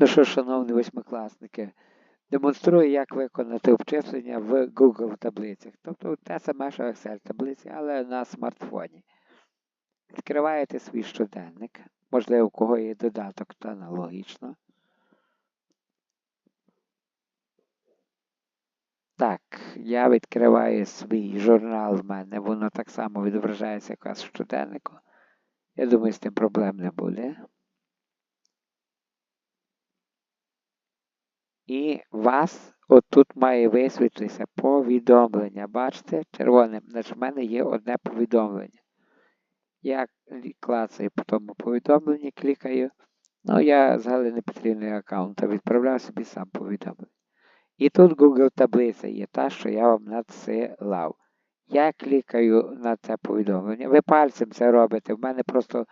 Ну що, шановні восьмикласники, демонструю, як виконати обчислення в Google таблицях. Тобто те саме, що Excel таблиці, але на смартфоні. Відкриваєте свій щоденник. Можливо, у кого є додаток, то аналогічно. Так, я відкриваю свій журнал в мене, воно так само відображається, як у вас в щоденнику. Я думаю, з тим проблем не буде. І вас отут має висвітлитися повідомлення. Бачите, червоним. Значить, в мене є одне повідомлення. Я клацаю по тому повідомленні, клікаю. Ну, я з Галини Петрівної аккаунта відправляю собі сам повідомлення. І тут Google таблиця є та, що я вам надсилав. Я клікаю на це повідомлення. Ви пальцем це робите. В мене просто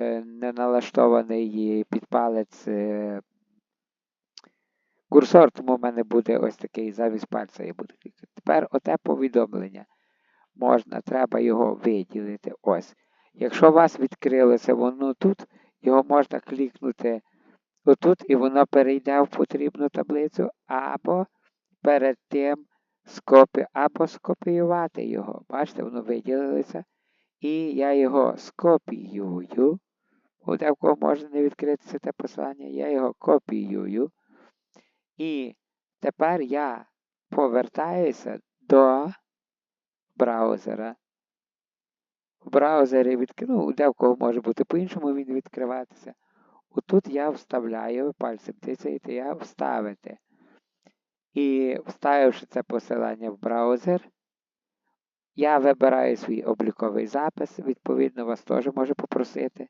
е, не налаштований під палець е, курсор, тому в мене буде ось такий замість пальця я буду клікати. Тепер оте повідомлення. Можна, треба його виділити. Ось. Якщо у вас відкрилося воно тут, його можна клікнути отут, і воно перейде в потрібну таблицю, або перед тим скопі... або скопіювати його. Бачите, воно виділилося. І я його скопіюю. Буде в може не відкритися те послання, я його копіюю. І тепер я повертаюся до браузера. В браузері відкрив, ну, де в може бути по-іншому він відкриватися. Отут я вставляю пальцем тицяєте, я вставити. І вставивши це посилання в браузер, я вибираю свій обліковий запис, відповідно, вас теж можу попросити.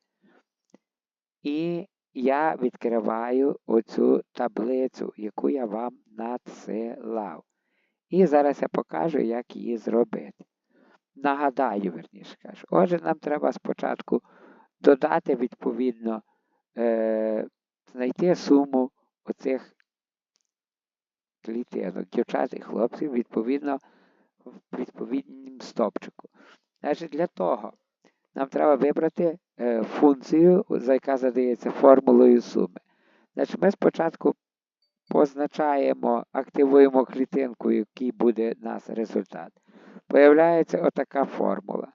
І я відкриваю оцю таблицю, яку я вам надсилав. І зараз я покажу, як її зробити. Нагадаю, верніше кажу. Отже, нам треба спочатку додати, відповідно, е, знайти суму оцих клітинок, дівчат і хлопців, відповідно, в відповідному стопчику. Значить, для того нам треба вибрати е, функцію, за яка задається формулою суми. Значить, Ми спочатку позначаємо, активуємо клітинку, який буде у нас результат. Появляється отака формула.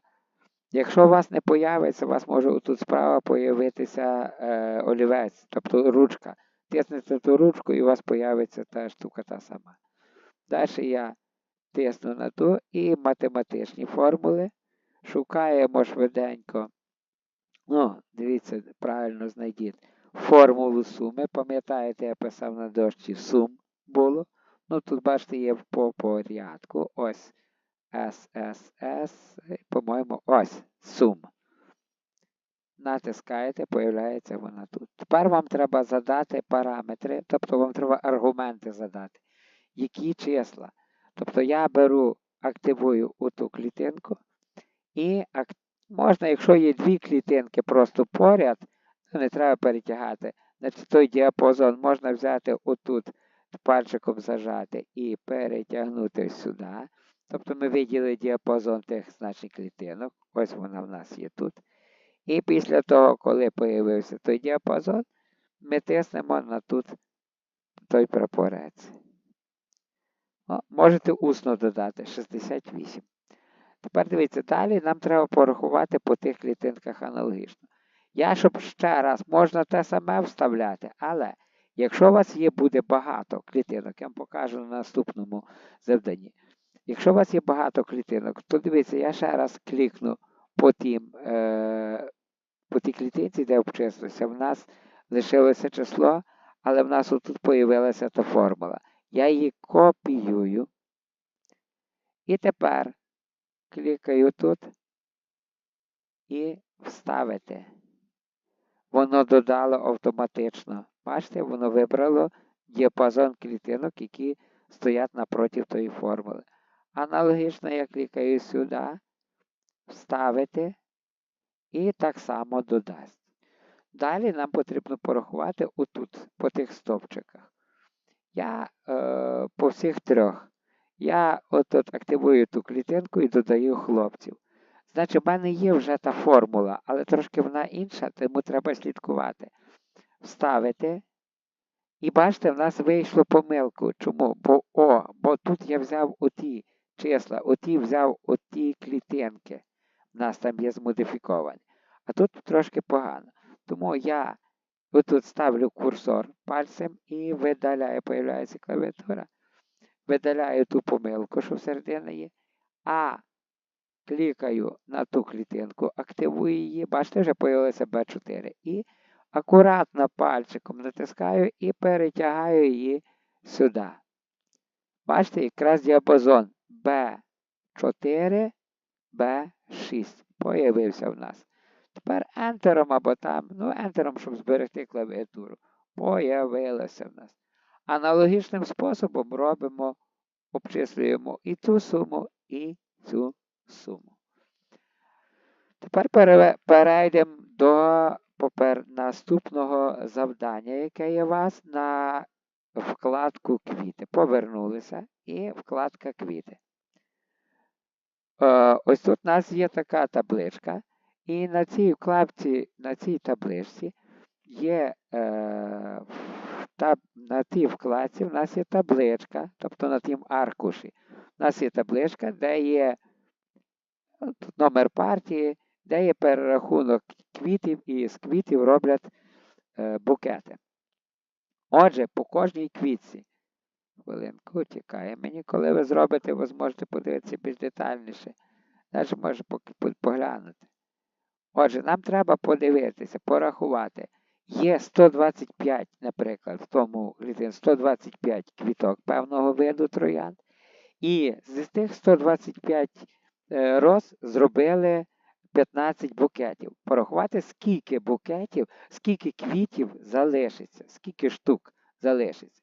Якщо у вас не появиться, у вас може тут справа появитися е, олівець, тобто ручка. Тиснете ту ручку і у вас появиться та штука та сама. Далі я тисну на ту і математичні формули. Шукаємо швиденько. Ну, дивіться, правильно знайдіть. Формулу суми. Пам'ятаєте, я писав на дошці сум було. Ну, тут, бачите, є по порядку. Ось SSS, по-моєму, ось сум. Натискаєте, появляється вона тут. Тепер вам треба задати параметри, тобто вам треба аргументи задати. Які числа? Тобто я беру, активую оту клітинку. І можна, якщо є дві клітинки просто поряд, то не треба перетягати. Значить, той діапазон можна взяти отут, пальчиком зажати і перетягнути сюди. Тобто ми виділи діапазон тих значень клітинок. Ось вона в нас є тут. І після того, коли з'явився той діапазон, ми тиснемо на тут той прапорець. Можете усно додати 68. Тепер дивіться, далі нам треба порахувати по тих клітинках аналогічно. Я, щоб ще раз, можна те саме вставляти, але якщо у вас є буде багато клітинок, я вам покажу на наступному завданні. Якщо у вас є багато клітинок, то дивіться, я ще раз клікну по тім, е, по тій клітинці, де обчислюся, в нас лишилося число, але в нас тут з'явилася та формула. Я її копіюю. І тепер клікаю тут і вставити. Воно додало автоматично. Бачите, воно вибрало діапазон клітинок, які стоять напроти тої формули. Аналогічно я клікаю сюди, вставити і так само додасть. Далі нам потрібно порахувати отут, по тих стовпчиках. Я е, по всіх трьох. Я от активую ту клітинку і додаю хлопців. Значить, в мене є вже та формула, але трошки вона інша, тому треба слідкувати. Вставити. І бачите, в нас вийшло помилку. Чому? Бо О, бо тут я взяв оті числа, оті взяв оті клітинки. У нас там є змодифіковані. А тут трошки погано. Тому я отут ставлю курсор пальцем і видаляю, появляється клавіатура. Видаляю ту помилку, що всередині є. А клікаю на ту клітинку, активую її. Бачите, вже з'явилося B4. І акуратно пальчиком натискаю і перетягаю її сюди. Бачите, якраз діапазон B4, B6 появився в нас. Тепер ентером або там, ну, ентером, щоб зберегти клавіатуру, появилося в нас. Аналогічним способом робимо, обчислюємо і цю суму, і цю суму. Тепер перейдемо до попер наступного завдання, яке є у вас на вкладку квіти. Повернулися і вкладка квіти. Е, ось тут у нас є така табличка. І на цій вкладці, на цій табличці є е, на тій вкладці в нас є табличка, тобто на тім аркуші. У нас є табличка, де є тут номер партії, де є перерахунок квітів, і з квітів роблять е, букети. Отже, по кожній квітці. Хвилинку тікає мені, коли ви зробите, ви зможете подивитися більш детальніше. Далі може поглянути. Отже, нам треба подивитися, порахувати. Є 125, наприклад, в тому клітин 125 квіток певного виду троянд. І з тих 125 е, роз зробили 15 букетів. Порахувати, скільки букетів, скільки квітів залишиться, скільки штук залишиться.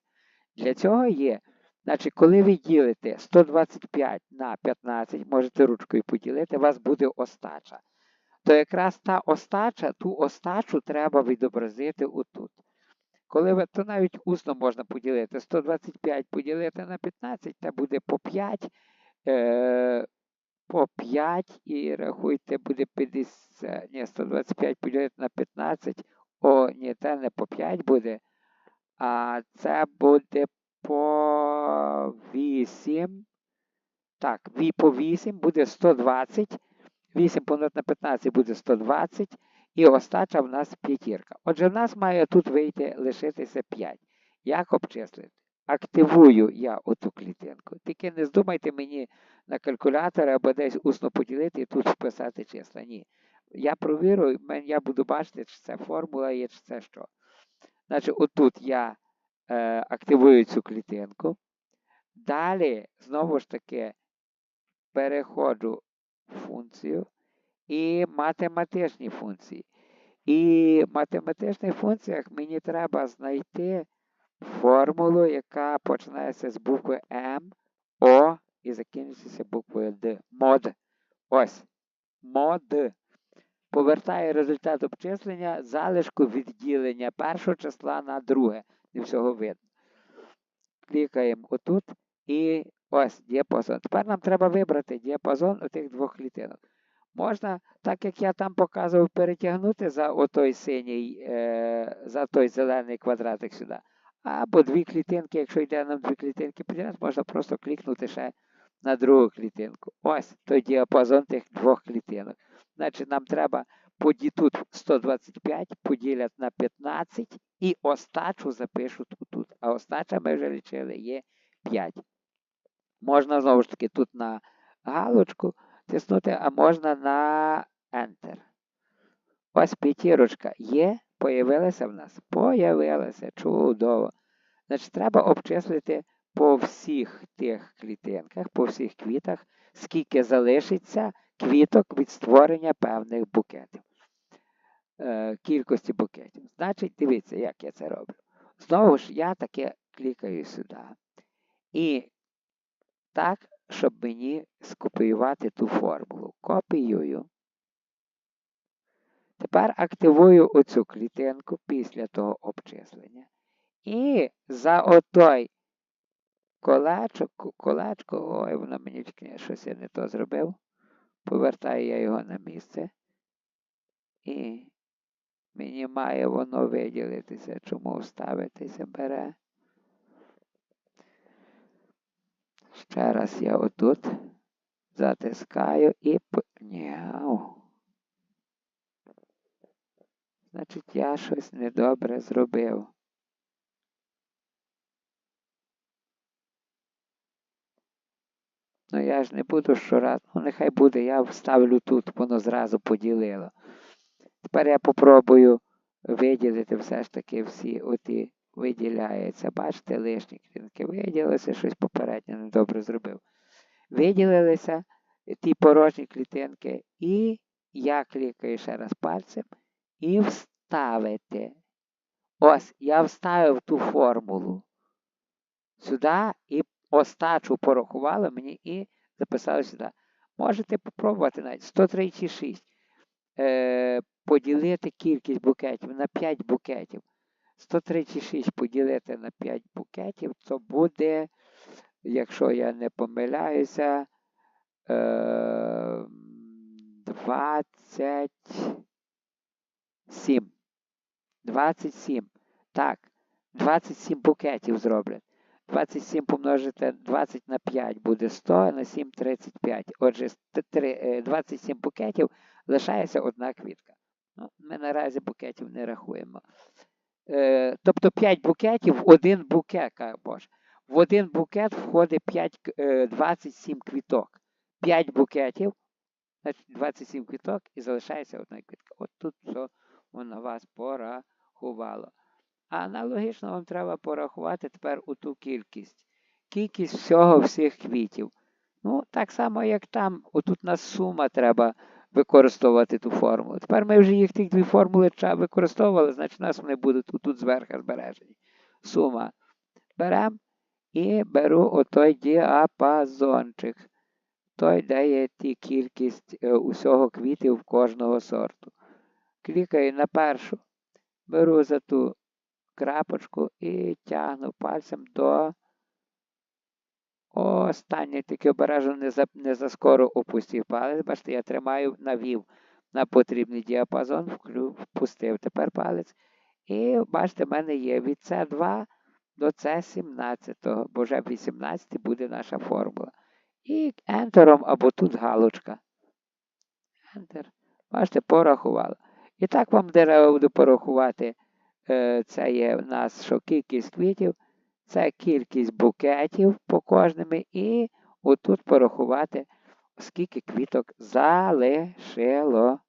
Для цього є, значить, коли ви ділите 125 на 15, можете ручкою поділити, у вас буде остача то якраз та остача, ту остачу треба відобразити отут. Коли ви, то навіть усно можна поділити. 125 поділити на 15, це буде по 5. Е, по 5 і рахуйте, буде 50. Ні, 125 поділити на 15. О, ні, це не по 5 буде. А це буде по 8. Так, по 8 буде 120. 8 помножити на 15 буде 120. І остача в нас п'ятірка. Отже, в нас має тут вийти лишитися 5. Як обчислити? Активую я оту клітинку. Тільки не здумайте мені на калькулятор або десь усно поділити і тут вписати числа. Ні. Я провірю, я буду бачити, чи це формула є, чи це що. Значить, отут я е, активую цю клітинку. Далі, знову ж таки, переходжу функцію і математичні функції. І в математичних функціях мені треба знайти формулу, яка починається з букви М, О і закінчується буквою Д. Мод. Ось. Мод. Повертає результат обчислення залишку відділення першого числа на друге. Не всього видно. Клікаємо отут і Ось діапазон. Тепер нам треба вибрати діапазон у тих двох клітинок. Можна, так як я там показував, перетягнути за отой синій, е, за той зелений квадратик сюди. Або дві клітинки, якщо йде нам дві клітинки підряд, можна просто клікнути ще на другу клітинку. Ось той діапазон тих двох клітинок. Значить, нам треба тут 125 поділять на 15 і остачу запишуть тут. А остача ми вже лічили є 5. Можна знову ж таки тут на галочку тиснути, а можна на Enter. Ось п'ятірочка є, появилася в нас. Появилася. Чудово. Значить, треба обчислити по всіх тих клітинках, по всіх квітах, скільки залишиться квіток від створення певних букетів. Е, кількості букетів. Значить, дивіться, як я це роблю. Знову ж, я таке клікаю сюди. І так, щоб мені скопіювати ту формулу. Копіюю. Тепер активую оцю клітинку після того обчислення. І за отой колечок, колечко, ой, воно мені щось я не то зробив. Повертаю я його на місце. І Мені має воно виділитися, чому вставитися бере. Ще раз я отут затискаю і п- Няу. Значить, я щось недобре зробив. Ну я ж не буду щораз. Ну, нехай буде, я вставлю тут, воно зразу поділило. Тепер я попробую виділити все ж таки всі оті виділяється. Бачите, лишні клітинки виділилися, щось попередньо недобре зробив. Виділилися ті порожні клітинки, і я клікаю ще раз пальцем і вставити. Ось, я вставив ту формулу сюди і остачу порахували мені і записали сюди. Можете попробувати навіть 136 е, поділити кількість букетів на 5 букетів. 136 поділити на 5 букетів, то буде, якщо я не помиляюся, е, 27. 27. Так, 27 букетів зроблять. 27 помножити 20 на 5 буде 100, а на 7 35. Отже, з т- три- е, 27 букетів лишається одна квітка. Ну, ми наразі букетів не рахуємо. Е, тобто 5 букетів в один букет, ка- Боже. В один букет входить 5, е, 27 квіток. 5 букетів, значить 27 квіток і залишається одна квітка. От тут все воно вас порахувало. А аналогічно вам треба порахувати тепер у ту кількість. Кількість всього всіх квітів. Ну, так само, як там, отут нас сума треба використовувати ту формулу. Тепер ми вже їх тих дві формули використовували, значить у нас вони будуть тут зверху збережені. Сума. Беремо і беру отой діапазончик. Той дає ті кількість е, усього квітів кожного сорту. Клікаю на першу, беру за ту крапочку і тягну пальцем до останньої, тільки обережно не за, не заскоро опустив палець. Бачите, я тримаю, навів на потрібний діапазон, впустив тепер палець. І бачите, в мене є від С2 до С17, бо вже 18 буде наша формула. І ентером або тут галочка. Enter. Бачите, порахувала. І так вам треба буде порахувати. Е, Це є в нас що кількість квітів, це кількість букетів по кожному, і отут порахувати, скільки квіток залишилося.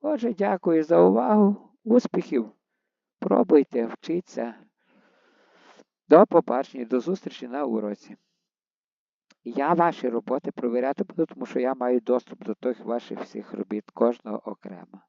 Отже, дякую за увагу. Успіхів! Пробуйте, вчіться. До побачення, до зустрічі на уроці. Я ваші роботи провіряти буду, тому що я маю доступ до тих ваших всіх робіт, кожного окремо.